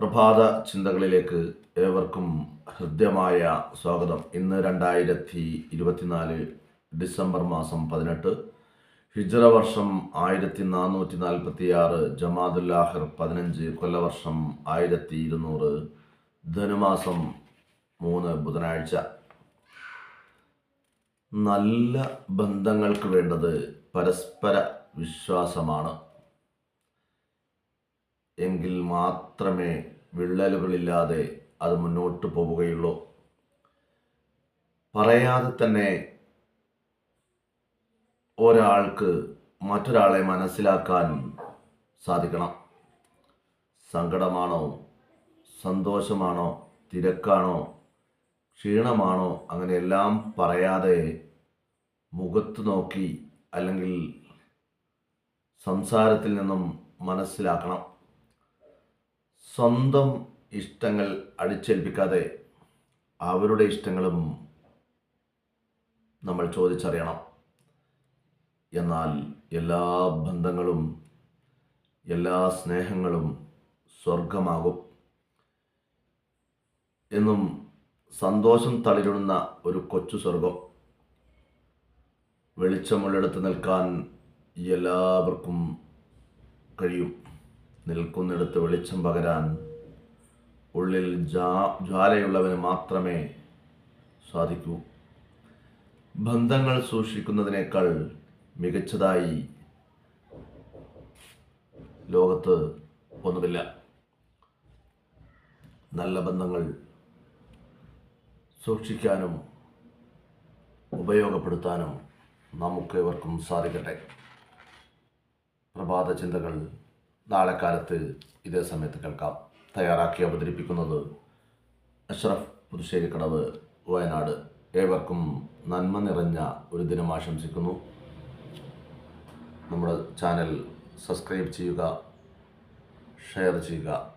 പ്രഭാത ചിന്തകളിലേക്ക് ഏവർക്കും ഹൃദ്യമായ സ്വാഗതം. ഇന്ന് രണ്ടായിരത്തി ഇരുപത്തിനാല് ഡിസംബർ മാസം പതിനെട്ട്. ഹിജറ വർഷം ആയിരത്തി നാനൂറ്റി നാൽപ്പത്തി ആറ് ജമാദുല്ലാഹിർ പതിനഞ്ച് കൊല്ലവർഷം ആയിരത്തി ഇരുന്നൂറ് ധനുമാസം മൂന്ന് ബുധനാഴ്ച. നല്ല ബന്ധങ്ങൾക്ക് വേണ്ടത് പരസ്പര വിശ്വാസമാണ്. എങ്കിൽ മാത്രമേ വിള്ളലുകളില്ലാതെ അത് മുന്നോട്ട് പോവുകയുള്ളൂ. പറയാതെ തന്നെ ഒരാൾക്ക് മറ്റൊരാളെ മനസ്സിലാക്കാൻ സാധിക്കണം. സങ്കടമാണോ? സന്തോഷമാണോ? തിരക്കാണോ? ക്ഷീണമാണോ? അങ്ങനെ എല്ലാം പറയാതെ മുഖത്ത് നോക്കി അല്ലെങ്കിൽ സംസാരത്തിൽ നിന്നും മനസ്സിലാക്കണം. സ്വന്തം ഇഷ്ടങ്ങൾ അടിച്ചേൽപ്പിക്കാതെ അവരുടെ ഇഷ്ടങ്ങളും നമ്മൾ ചോദിച്ചറിയണം. എന്നാൽ എല്ലാ ബന്ധങ്ങളും എല്ലാ സ്നേഹങ്ങളും സ്വർഗമാകും എന്നും സന്തോഷം തളിരുന്ന ഒരു കൊച്ചു സ്വർഗം വെളിച്ചമുള്ളിടത്ത് നിൽക്കാൻ എല്ലാവർക്കും കഴിയും. നിൽക്കുന്നിടത്ത് വെളിച്ചം പകരാൻ ഉള്ളിൽ ജ്വാലയുള്ളവന് മാത്രമേ സാധിക്കൂ. ബന്ധങ്ങൾ സൂക്ഷിക്കുന്നതിനേക്കാൾ മികച്ചതായി ലോകത്ത് ഒന്നുമില്ല. നല്ല ബന്ധങ്ങൾ സൂക്ഷിക്കാനും ഉപയോഗപ്പെടുത്താനും നമുക്കേവർക്കും സാധിക്കട്ടെ. പ്രഭാത ചിന്തകൾ നാളെ കാലത്ത് ഇതേ സമയത്ത് കേൾക്കാം. തയ്യാറാക്കി അവതരിപ്പിക്കുന്നത് അഷ്റഫ് പുതുശ്ശേരിക്കടവ് വയനാട്. ഏവർക്കും നന്മ നിറഞ്ഞ ഒരു ദിനം ആശംസിക്കുന്നു. നമ്മുടെ ചാനൽ സബ്സ്ക്രൈബ് ചെയ്യുക ഷെയർ ചെയ്യുക